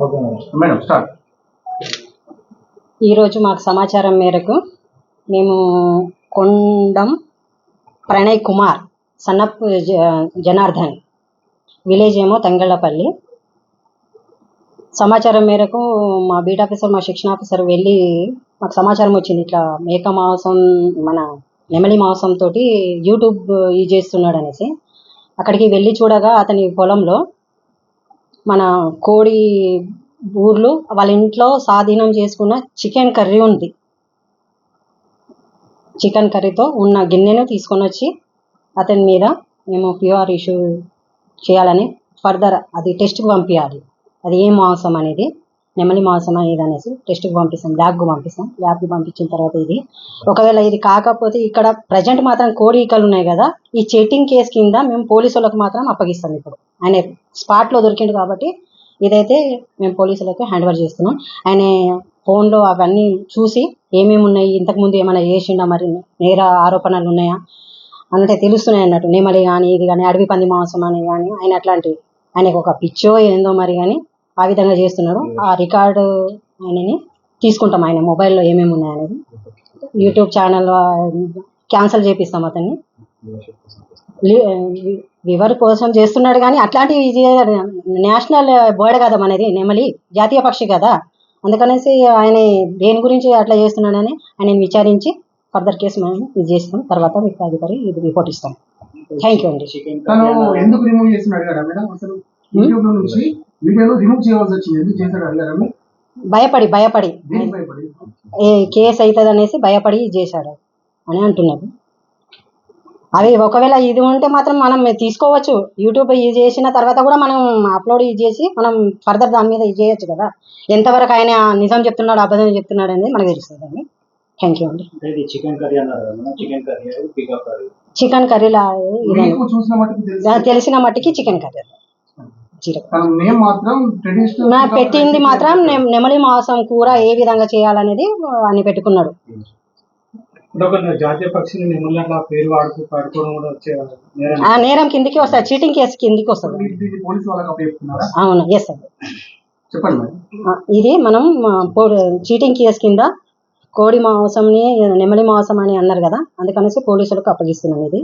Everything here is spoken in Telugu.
మేడం. స్టార్ట్ ఈరోజు మాకు సమాచారం మేరకు మేము కొండం ప్రణయ్ కుమార్ సన్నప్ జనార్దన్ విలేజ్ ఏమో తంగళ్ళపల్లి. సమాచారం మేరకు మా బీట్ ఆఫీసర్ మా శిక్షణ ఆఫీసర్ వెళ్ళి మాకు సమాచారం వచ్చింది. ఇట్లా మేక మాంసం మన నెమలి మాంసం తోటి యూట్యూబ్ యూజ్ చేస్తున్నాడు అనేసి అక్కడికి వెళ్ళి చూడగా అతని పొలంలో మన కోడి ఊర్లు వాళ్ళ ఇంట్లో స్వాధీనం చేసుకున్న చికెన్ కర్రీ ఉంది. చికెన్ కర్రీతో ఉన్న గిన్నెను తీసుకొని వచ్చి అతని మీద మేము ప్యూఆర్ ఇష్యూ చేయాలని ఫర్దర్ అది టెస్ట్కి పంపించాలి అది ఏ మాంసం అనేది నెమలి మాంసం ఏదనేసి అనేసి టెస్ట్కి పంపిస్తాం ల్యాబ్కి పంపిస్తాం. ల్యాబ్కి పంపించిన తర్వాత ఇది. ఒకవేళ ఇది కాకపోతే ఇక్కడ ప్రజెంట్ మాత్రం కోడి ఈకలు ఉన్నాయి కదా ఈ చెట్టింగ్ కేసు కింద మేము పోలీసులకు మాత్రం అప్పగిస్తాం ఇప్పుడు. ఆయన స్పాట్లో దొరికిండు కాబట్టి ఇదైతే మేము పోలీసులకు హ్యాండ్ ఓవర్ చేస్తున్నాం. ఆయన ఫోన్లో అవన్నీ చూసి ఏమేమి ఉన్నాయి ఇంతకుముందు ఏమైనా చేసిండా మరి నేర ఆరోపణలు ఉన్నాయా? అంటే తెలుస్తున్నాయి అన్నట్టు. నెమలి కానీ ఇది కానీ అడవి పంది మాంసం అని కానీ ఆయన అట్లాంటి ఆయనకు ఒక పిచ్చో ఏందో మరి కానీ ఆ విధంగా చేస్తున్నాడు ఆ రికార్డు ఆయనని తీసుకుంటాం ఆయన మొబైల్లో ఏమేమి ఉన్నాయనేది. యూట్యూబ్ ఛానల్ క్యాన్సిల్ చేపిస్తాం అతన్ని. వివర్ కోసం చేస్తున్నాడు కానీ అట్లాంటివి నేషనల్ బర్డ్ కదా మనది నెమలి జాతీయ పక్షి కదా. అందుకనేసి ఆయన దేని గురించి అట్లా చేస్తున్నాడని ఆయన విచారించి ఫర్దర్ కేసు మనం ఇది చేస్తాం. తర్వాత మీకు అధికారి ఇది రిపోర్ట్ ఇస్తాం. థ్యాంక్ యూ అండి. తను ఎందుకు రిమూవ్ చేస్తున్నాడు అడిగారా మేడం? అసలు యూట్యూబ్లో నుంచి వీడియోలు రిమూవ్ చేయవలసి వచ్చింది. ఎందుకు చేశాడు అడిగారా మీరు? భయపడి భయపడి. దేనికి భయపడి? ఏ కేసు అవుతుంది అనేసి భయపడి ఇది చేశాడు అని అంటున్నారు. అవి ఒకవేళ ఇది ఉంటే మాత్రం మనం తీసుకోవచ్చు. యూట్యూబ్ ఇది చేసిన తర్వాత కూడా మనం అప్లోడ్ ఇది చేసి మనం ఫర్దర్ దాని మీద ఇది చేయొచ్చు కదా. ఎంతవరకు ఆయన నిజం చెప్తున్నాడు అబద్ధం చెప్తున్నాడు అనేది మనకు తెలుస్తుంది అండి థ్యాంక్ యూ అండి. అంటే ఇది చికెన్ కర్రీ అన్నారు కదా మేడం చికెన్ కర్రీ అది పికప్ కర్రీ. చికెన్ కర్రీలా ఇదే మీకు చూసిన మట్టుకు తెలుసు నాకు తెలిసిన మట్టికి చికెన్ కర్రీ. నా పెట్టింది మాత్రం నెమలి మాంసం కూర ఏ విధంగా చేయాలనేది అని పెట్టుకున్నాడు. అంటే ఒక జాతీయ పక్షిని నెమలి అట్లా పేరు వాడుతూ పాడుకోవడం కూడా వచ్చే నేరం. ఆ నేరం కిందికి వస్తుంది చీటింగ్ కేసు కిందికి వస్తుంది. అవును ఎస్ సార్ చెప్పండి ఇది మనం చీటింగ్ కేసు కింద కోడి మాంసంని నెమలి మాంసం అని అన్నారు కదా అందుకనేసి పోలీసులకు అప్పగిస్తున్నాం ఇది.